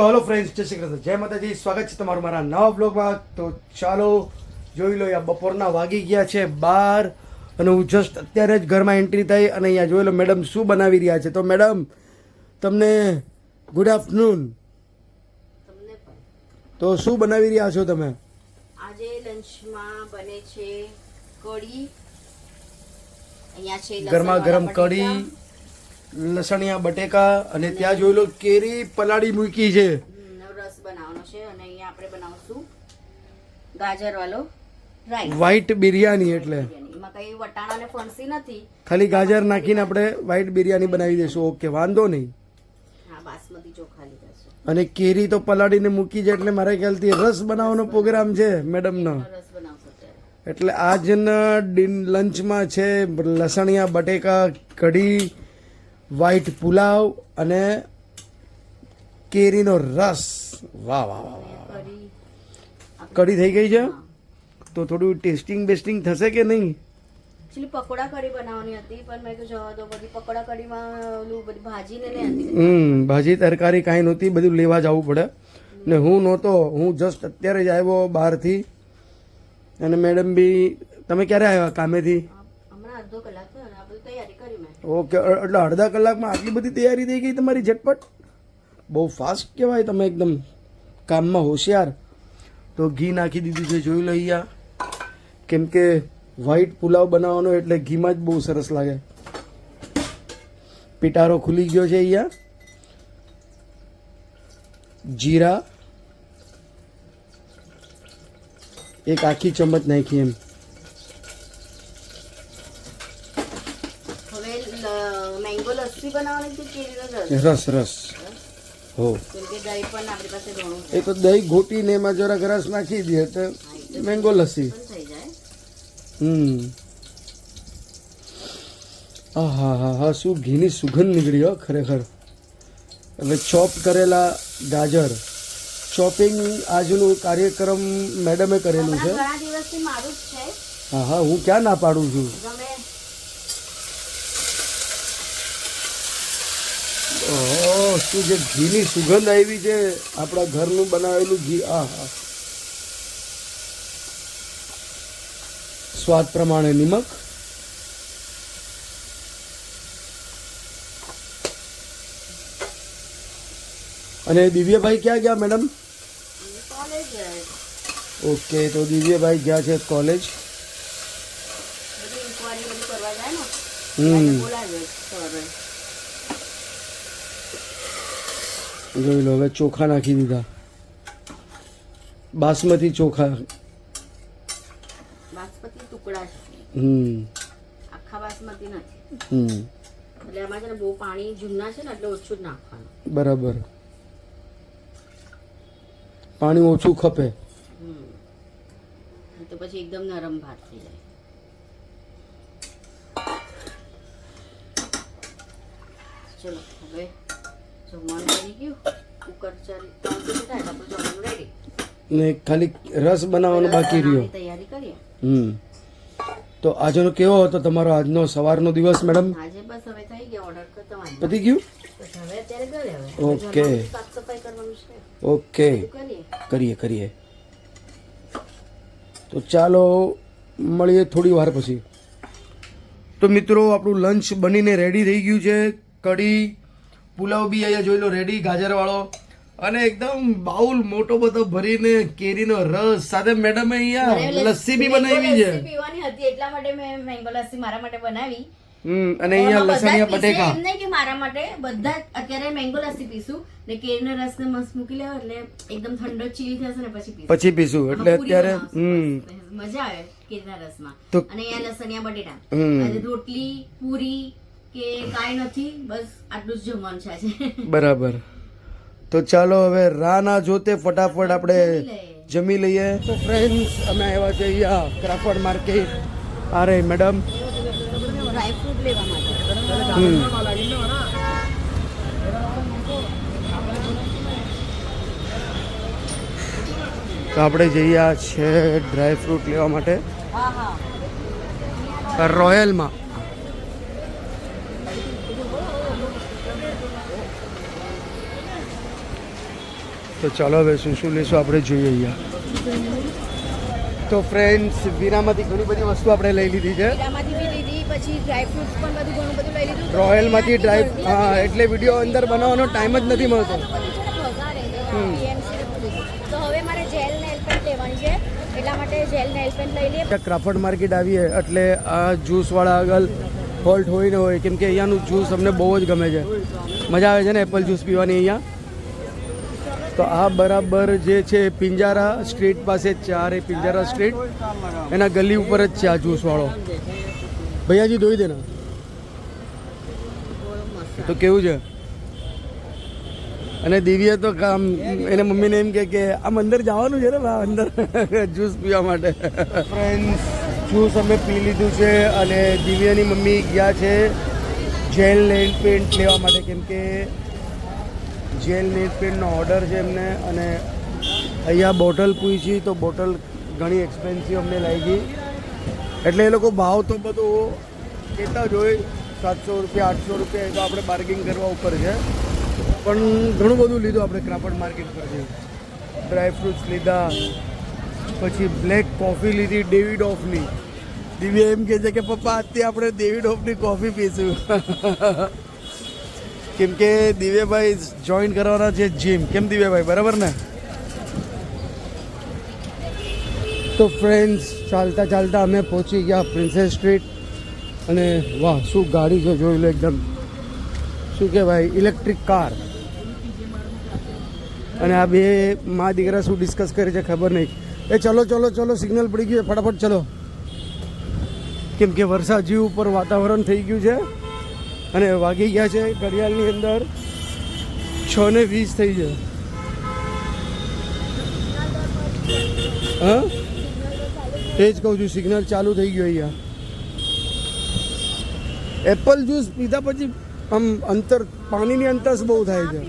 તો hello friends જય શ્રી કૃષ્ણ. જય માતાજી સ્વાગત છે તમારું મારા નવા બ્લોગમાં તો ચાલો જોઈ લો યા બપોરના વાગી ગયા છે બાર અને હું જસ્ટ અત્યારે જ ઘરમાં એન્ટ્રી થઈ અને અહીંયા જોઈ લો મેડમ શું બનાવી રહ્યા છે. તો મેડમ તમને ગુડ આફ્ટરનૂન તો શું બનાવી રહ્યા છો તમે? આજે લંચમાં બને છે કઢી. અહીંયા છે ગરમા ગરમ કઢી. લસણિયા બટેકા અને ત્યાં જોઈ લો કેરી પલાળી મૂકી છે. રસ બનાવવાનો છે અને અહીંયા આપણે બનાવશું ગાજર વાળો વ્હાઈટ બિરયાની એટલે. એમાં કઈ વટાણા ને ફણસી નથી. ખાલી ગાજર નાખીને આપણે વ્હાઈટ બિરયાની બનાવી દઈશું. ઓકે વાંધો નહીં. બાસમતી ચોખા લીધા છે અને કેરી તો પલાળીને મૂકી છે એટલે મારા ખ્યાલથી રસ બનાવવાનો પ્રોગ્રામ છે મેડમનો. એટલે આજના ડિન લંચમાં છે લસણિયા બટેકા કઢી વ્હાઈટ પુલાવ અને કેરીનો રસ. વાહ વાહ વાહ વાહ કઢી. થઈ ગઈ છે? તો થોડું ટેસ્ટિંગ બેસ્ટિંગ થશે કે નહીં? એકચ્યુઅલી પકોડા કઢી બનાવવાની હતી પણ મેં કીધું જવા દો બધી પકોડા કઢીમાં ઓલું બધી ભાજીને લઈ હમ ભાજી તરકારી કાંઈ નહોતી બધું લેવા જવું પડે. ને હું નહોતો હું જસ્ટ અત્યારે જ આવ્યો બહારથી. અને મેડમ બી તમે ક્યારે આવ્યા? કામેથી? હમણાં અડધો કલાક થયો અને આ બધી તૈયારી કરી મેં ઓકે એટલે અડધા કલાકમાં આટલી બધી તૈયારી થઈ ગઈ તમારી ઝટપટ? બહુ ફાસ્ટ કહેવાય તમે એકદમ કામમાં હોશિયાર. તો ઘી નાખી દીધું છે, જોઈ લો અહીંયા કેમ કે વ્હાઈટ પુલાવ બનાવવાનો એટલે ઘીમાં જ બહુ સરસ લાગે. પિટારો ખુલી ગયો છે અહીંયા. જીરા. એક આખી ચમચ નાખી એમ હવે મેંગો લસ્સી બનાવવાની છે કેરીનો રસ રસ. હો. એ તો દહીં ઘોટીને એમાં જરાક રસ નાખી દે તો મેંગો લસ્સી હમ. હા હા હા શું ઘીની સુગંધ નીકળી હો ખરેખર. હવે ચોપ કરેલા ગાજર. ચોપિંગ આજનું કાર્યક્રમ મેડમે કરેલું છે. હા હા હું ક્યાં ના પાડું છું? ઓહ શું જે ઘીની સુગંધ આવી છે? આપણા ઘરનું બનાવેલું ઘી. આ હા સ્વાદ પ્રમાણે નિમક. અને દિવ્યભાઈ ક્યાં ગયા મેડમ? ઓકે તો દિવ્યભાઈ ગયા છે કોલેજ. હમ. જોઈ લો હવે ચોખા નાખી દીધા. બાસમતી ચોખા. બાસમતી ટુકડા હમ. આખા બાસમતી નથી. હમ. એટલે આમાં છે ને બહુ પાણી જૂના છે ને એટલે ઓછું જ નાખવાનું. બરાબર. પાણી ઓછું ખપે. તો પછી એકદમ નરમ ભાત થઈ જાય. ચલો હવે જમવાનું બની ગયું. કુકર ચાલી ત્રણ થાય તો આપણું જમવાનું રેડી ને ખાલી રસ બનાવવાનો બાકી રહ્યો. તૈયારી કરીએ. હમ. તો આજનો કેવો હતો તમારો આજનો સવારનો દિવસ મેડમ? આજે બસ હવે થઈ ગયા ઓર્ડર કરતો પતી ગયું? હવે અત્યારે ઘરે હવે. ઓકે. સાફ સફાઈ કરવાનું છે. ઓકે. કરીએ? કરીએ કરીએ. તો ચાલો મળીએ થોડી વાર પછી. તો મિત્રો આપણું લંચ બનીને રેડી થઈ ગયું છે. કઢી પુલાવ બી અહીંયા જોઈ લો રેડી ગાજરવાળો. અને એકદમ બાઉલ મોટો બધો ભરીને કેરીનો રસ. સાથે મેડમે અહીંયા લસ્સી બી બનાવી છે. પીવાની હતી એટલા માટે મેં મેંગો લસ્સી મારા માટે બનાવી. હમ અને અહીંયા લસણિયા બટેકા. એમ નહીં કે મારા માટે બધા અત્યારે મેંગો લસ્સી પીશું. ને કેરીનો રસ ને મસ્ત મૂકી લેવો એટલે એકદમ ઠંડો ચીલ થશે ને પછી પીશું. પછી પીશું એટલે અત્યારે હમ. મજા આવે કેરીના રસમાં. અને અહીંયા લસણિયા બટેટા. રોટલી પૂરી કે કાંઈ નથી બસ આટલું જ જમવાનું છે બરાબર. તો ચાલો હવે રા ના જોતે ફટાફટ આપણે જમી લઈએ. તો ફ્રેન્ડ્સ અમે આવ્યા છે અહીંયા ક્રાફર્ડ માર્કેટ અરે મેડમ ડ્રાયફ્રૂટ લેવા માટે. તો આપણે જઈએ છે ડ્રાય ફ્રૂટ લેવા માટે. રોયલમાં. તો ચાલો હવે શું શું લેશું આપણે જોઈએ અહીંયા. તો ફ્રેન્ડ્સ વીરામાંથી ઘણી બધી વસ્તુ આપણે લઈ લીધી છે. રોયલમાંથી ડ્રાઈવ હા એટલે વીડિયો અંદર બનાવવાનો ટાઈમ જ નથી મળતો. તો હવે મારે જેલ નેલ પેન્ટ લેવાની છે. એટલા માટે જેલ નેલ પેન્ટ લઈ લઈએ. ક્રાફર્ડ માર્કેટ આવીએ એટલે આ જ્યુસવાળા આગળ હોલ્ટ હોય ને હોય કેમ કે અહીંયાનું જ્યુસ અમને બહુ જ ગમે છે. મજા આવે છે ને એપલ જ્યુસ પીવાની અહીંયા? તો આ બરાબર જે છે, પિંજારા સ્ટ્રીટ પાસે ચારે પિંજારા સ્ટ્રીટ એના ગલી ઉપર જ છે આ જ્યુસવાળો ભૈયાજી, ધોઈ દેના તો કેવું છે? અને દિવ્ય તો કામ, એને મમ્મીને એમ કે કે, આમ અંદર જવાનું છે ને અંદર જ્યુસ પીવા માટે. ફ્રેન્ડ્સ જ્યુસ અમે પી લીધું છે અને દિવ્યાની મમ્મી ગયા છે જેલ લેન્ડ પેન્ટ લેવા માટે. કેમ કે જેલ નેલ પેન્ટનો ઓર્ડર છે એમને અને અહીંયા બોટલ પૂછી તો બોટલ ઘણી એક્સપેન્સિવ અમને લાગી. એટલે એ લોકો ભાવ તો બધું કહેતા જ હોય સાતસો રૂપિયા, આઠસો રૂપિયા એ તો આપણે બાર્ગિંગ કરવા ઉપર છે. પણ ઘણું બધું લીધું આપણે ક્રાપડ માર્કેટ પરથી. ડ્રાયફ્રૂટ્સ લીધા, પછી બ્લેક કોફી લીધી ડેવિડ ઓફની દિવ્ય એમ કહે છે કે, પપ્પા આજથી આપણે ડેવિડ ઓફની કોફી પીશું. કેમ કે દિવ્યભાઈ જોઈન કરવાના છે જીમ કેમ દિવ્યભાઈ? બરાબર ને? તો ફ્રેન્ડ્સ ચાલતા ચાલતા અમે પહોંચી ગયા પ્રિન્સેસ સ્ટ્રીટ અને વાહ શું ગાડી છે જોઈ લો એકદમ. શું કહેવાય? ઇલેક્ટ્રિક કાર અને આ બે મા દીકરા શું ડિસ્કસ કરે છે ખબર નહીં. એ ચલો ચલો ચલો સિગ્નલ પડી ગયું છે, ફટાફટ ચલો. કેમ કે વરસાદ જેવું ઉપર વાતાવરણ થઈ ગયું છે. અને વાગી ગયા છે ઘડિયાળની અંદર. છ ને વીસ થઈ છે હા? એ જ કહું છું સિગ્નલ ચાલુ થઈ ગયું અહીંયા. એપલ જ્યુસ પીધા પછી આમ અંતર પાણીની અંતસ બહુ થાય છે.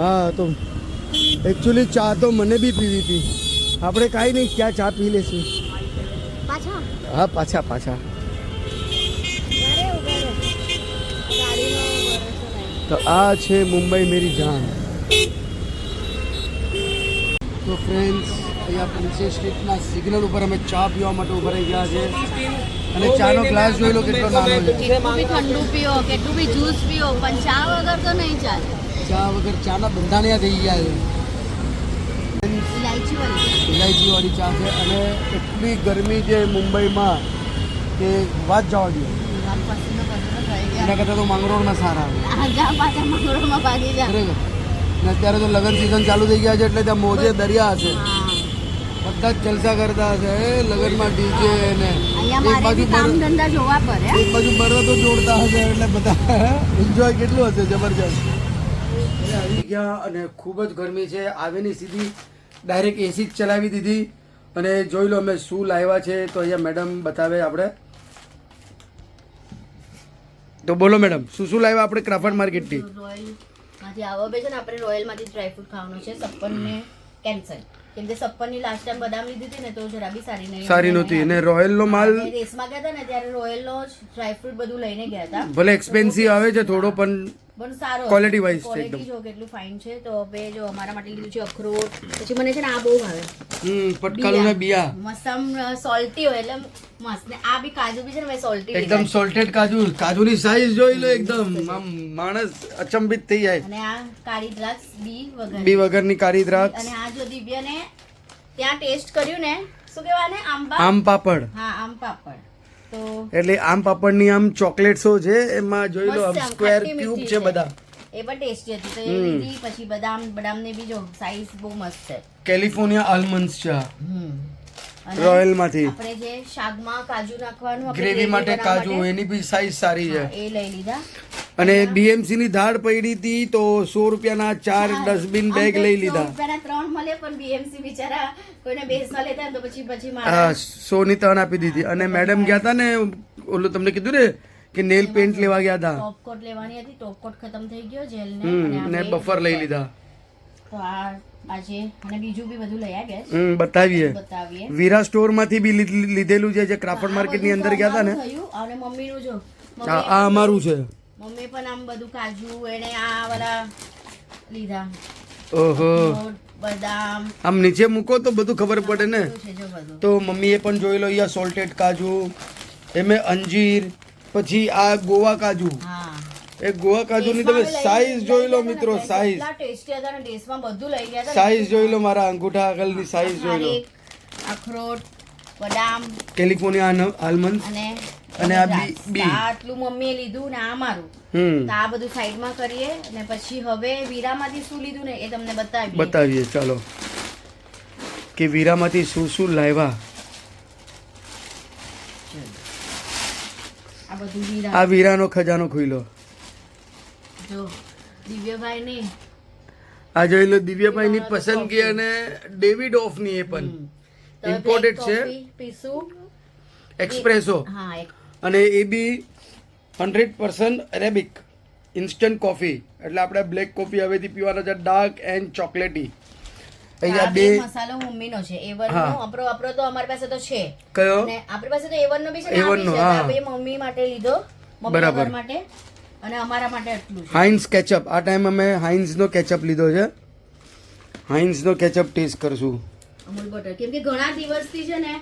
હા તો એકચ્યુઅલી ચા તો મને બી પીવી હતી. આપણે કાંઈ નહીં ક્યાં ચા પી લેશું? હા પાછા પાછા. તો આ છે મુંબઈ મેરી જાન. તો ફ્રેન્ડ્સ અહીંયા પ્રિન્સેસ સ્ટ્રીટના સિગ્નલ ઉપર અમે ચા પીવા માટે ઊભા રહી ગયા છે. અને ચાનો ગ્લાસ જોઈ લો કેટલો નાનો છે. ઠંડુ પીઓ કેટલું બી જ્યુસ પીઓ પણ ચા વગર તો નહીં ચાલે. ચા વગર ચાના બંધાણિયા થઈ ગયા છે. ઇલાયચી વાળી ચા છે. અને એટલી ગરમી છે મુંબઈમાં કે વાત જવા દો આમ પસીનો પસીનો થઈ એના કરતાં તો માંગરોળના સારા આવે. અને અત્યારે તો લગ્ન સિઝન ચાલુ થઈ ગયા છે એટલે ત્યાં મોજે દરિયા હશે. બધા જ જલસા કરતા હશે લગનમાં ડીજે ને. એક બાજુ એક બાજુ બરતો જોડતા હશે એટલે બધા એન્જોય કેટલું હશે જબરજસ્ત. આવી ગયા અને ખૂબ જ ગરમી છે. આવીની સીધી ડાયરેક્ટ એસી જ ચલાવી દીધી. અને જોઈ લો અમે શું લાવ્યા છે તો અહીંયા મેડમ બતાવે આપણે. તો બોલો મેડમ શું શું લાવ્યા આપણે ક્રાફર્ડ માર્કેટથી? રોયલ. માંથી આવો બે છે ને આપણે રોયલમાંથી ડ્રાય ફ્રૂટ ખાવાનું છે. સપ્પન ને કેન્સર કેમ કે સપ્પનની લાસ્ટ ટાઈમ બદામ લીધી હતી ને તો જરા બી સારી નહીં સારી નહોતી. અને રોયલનો માલ રેસમાં ગયા હતા ને ત્યારે રોયલ નો ડ્રાય ફ્રૂટ બધું લઈને ગયા હતા. ભલે એક્સપેન્સિવ આવે છે થોડો પણ પણ સારો ક્વોલિટી વાઇઝ છે એકદમ. જો કેટલું ફાઇન છે. તો હવે જો અમારા માટે લીધું છે અખરોટ. પછી મને છે ને આ બહુ ભાવે. હમ પટકાલુના બિયા. મસમ સોલ્ટી હોય એટલે મસ્ત. ને આ બી કાજુ બી છે ને મેં સોલ્ટી એકદમ સોલ્ટેડ કાજુ. કાજુની સાઈઝ જોઈ લો એકદમ. આમ માણસ અચંબિત થઈ જાય. અને આ કાળી દ્રાક્ષ બી વગર બી વગરની કાળી દ્રાક્ષ. અને આ જો દિવ્યાને ત્યાં ટેસ્ટ કર્યું ને શું કહેવાય ને આંબા આમ પાપડ. હા આમ પાપડ. એટલે આમ પાપડની આમ ચોકલેટ્સો છે એમાં જોઈ લો આમ સ્ક્વેર ક્યુબ છે બધા. એ પણ ટેસ્ટી હતી. તો એ. લીધી પછી બદામ બદામ ને બી જો સાઈઝ બહુ મસ્ત છે. કેલિફોર્નિયા આલમન્ડ્સ છે રોયલમાંથી. આપણે જે શાકમાં કાજુ નાખવાનું ગ્રેવી માટે કાજુ એની બી સાઈઝ સારી છે. એ લઈ લીધા. અને બીએમસી ની દાળ પડી હતી તો સો રૂપિયાના ચાર ડસ્ટબિન બેગ લઈ લીધા. રૂપિયાના ત્રણ મળે પણ બીએમસી બિચારા કોઈને બેસ ન લેતા તો પછી પછી હા સોની ત્રણ આપી દીધી. અને મેડમ ગયા હતા ને ઓલું તમને કીધું ને કે નેલ પેન્ટ લેવા ગયા હતા. ટોપકોટ લેવાની હતી ટોપકોટ ખતમ થઈ ગયો જેલ ને બફર લઈ લીધા. તો આ આજે અને બીજું બી બધું લઈ આવ્યા બતાવીએ. બતાવીએ. વીરા સ્ટોરમાંથી બી લીધ- લીધેલું છે જે ક્રાફર્ડ માર્કેટની અંદર ગયા હતા ને? અને મમ્મી નું જો આ અમારું છે. મમ્મી પણ આમ બધું કાજુ એને આ વાળા લીધા. ઓહો. બદામ. આમ નીચે મૂકો તો બધું ખબર પડે ને. તો મમ્મીએ પણ જોઈ લો અહીંયા સોલ્ટેડ કાજુ એમે અંજીર પછી આ ગોવા કાજુ. એ ગોવા કાજુની તમે સાઈઝ જોઈ લો મિત્રો સાઈઝ સાઈઝ જોઈ લો મારા અંગૂઠા આગળની સાઈઝ જોઈ લો. અખરોટ બદામ. California almond. અને અને આ બી- બી. આટલું મમ્મીએ લીધું ને આ મારું તો આ બધું સાઈડમાં કરીએ અને પછી હવે વીરામાંથી શું લીધું ને એ તમને બતાવીએ. બતાવીએ ચાલો. કે વીરામાંથી શું શું લાવ્યા? આ બધું વીરા. આ વીરાનો ખજાનો ખુલ્લો જો દિવ્યભાઈ ને આ જોઈ લો દિવ્યાભાઈની પસંદગી અને ડેવિડ ઓફની એ પણ. ઇમ્પોર્ટેડ છે. પીસું એક્સપ્રેસો હા અને A B hundred percent Arabic instant coffee. એટલે આપણે બ્લેક કોફી હવેથી પીવાના છે ડાર્ક એન્ડ ચોકલેટી. અહીંયા બે મસાલો મમ્મીનો છે એ નો હા. આપણો આપણો તો અમારી પાસે તો છે. કયો? અને આપણી પાસે તો A1 નો બી છે ને આ A1 બી નો, હા. આ બે મમ્મી માટે લીધો બરાબર. માટે અને અમારા માટે એટલું છે. હાઇન્સ કેચઅપ. આ ટાઈમ અમે હાઇન્સનો કેચઅપ લીધો છે. હાઇન્સનો કેચઅપ ટેસ્ટ કરશું. અમૂલ બટર. કેમ કે ઘણા દિવસથી છે ને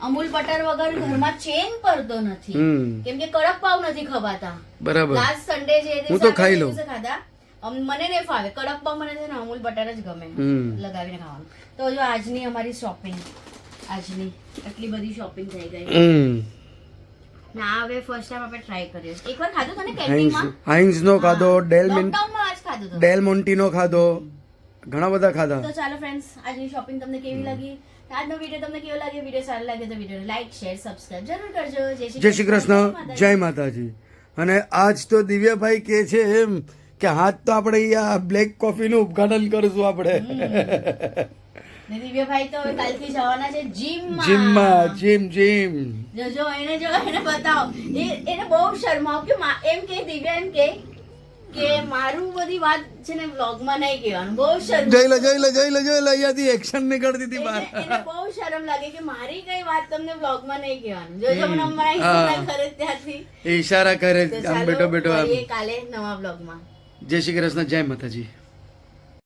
અમૂલ બટર વગર ઘરમાં ચેન પડતો નથી. કેમ કે કડક પાવ નથી ખવાતા. બરાબર. લાસ્ટ સન્ડે જે હું તો ખાઈ લઉં. ખાધા. મને નહીં ફાવે. કડક પાવ મને છે ને અમૂલ બટર જ ગમે. લગાવીને ખાવાનું. તો જો આજની અમારી શોપિંગ આજની એટલી બધી શોપિંગ થઈ ગઈ. હમ. ના હવે ફર્સ્ટ ટાઈમ આપણે ટ્રાય કરીએ. એકવાર ખાધું તને હાઇન્સ કેન્ટીનમાં ખાધો ડેલ મિન લોકડાઉનમાં આજ ખાધું ઘણા બધા ખાધા. તો ચાલો ફ્રેન્ડ્સ આજની શોપિંગ તમને કેવી લાગી? આજનો વીડિયો તમને કેવો લાગ્યો? વીડિયો સારો લાગ્યો તો વિડીયોને લાઈક શેર સબસ્ક્રાઇબ જરૂર કરજો. જય શ્રી કૃષ્ણ. જય માતાજી. અને આજ તો દિવ્યાભાઈ કે છે એમ કે હાથ તો આપણે આ બ્લેક કોફીનું ઉદઘાટન કરીશું આપણે. દિવ્યભાઈ તો કાલથી જવાના છે જીમમાં. જીમમાં જીમ જીમ. જો જો એને જો એને બતાવો. એને બહુ શરમાવ કે એમ કે દિવ્યા એમ કે કે મારું બધી વાત છે ને વ્લોગમાં નહીં કહેવાનું બહુ શરમ જોઈ લો જોઈ લો જોઈ લો જોઈ લો અહીંયાથી એક્શન નીકળતી હતી બહાર. એને બહુ શરમ લાગે કે મારી કઈ વાત તમને વ્લોગમાં નહીં કહેવાનું. જો જો મને હમ. ઈશારા કરે ત્યાંથી. એ ઈશારા કરે આમ બેઠો બેઠો કાલે નવા વ્લોગમાં જય શ્રી કૃષ્ણ જય માતાજી.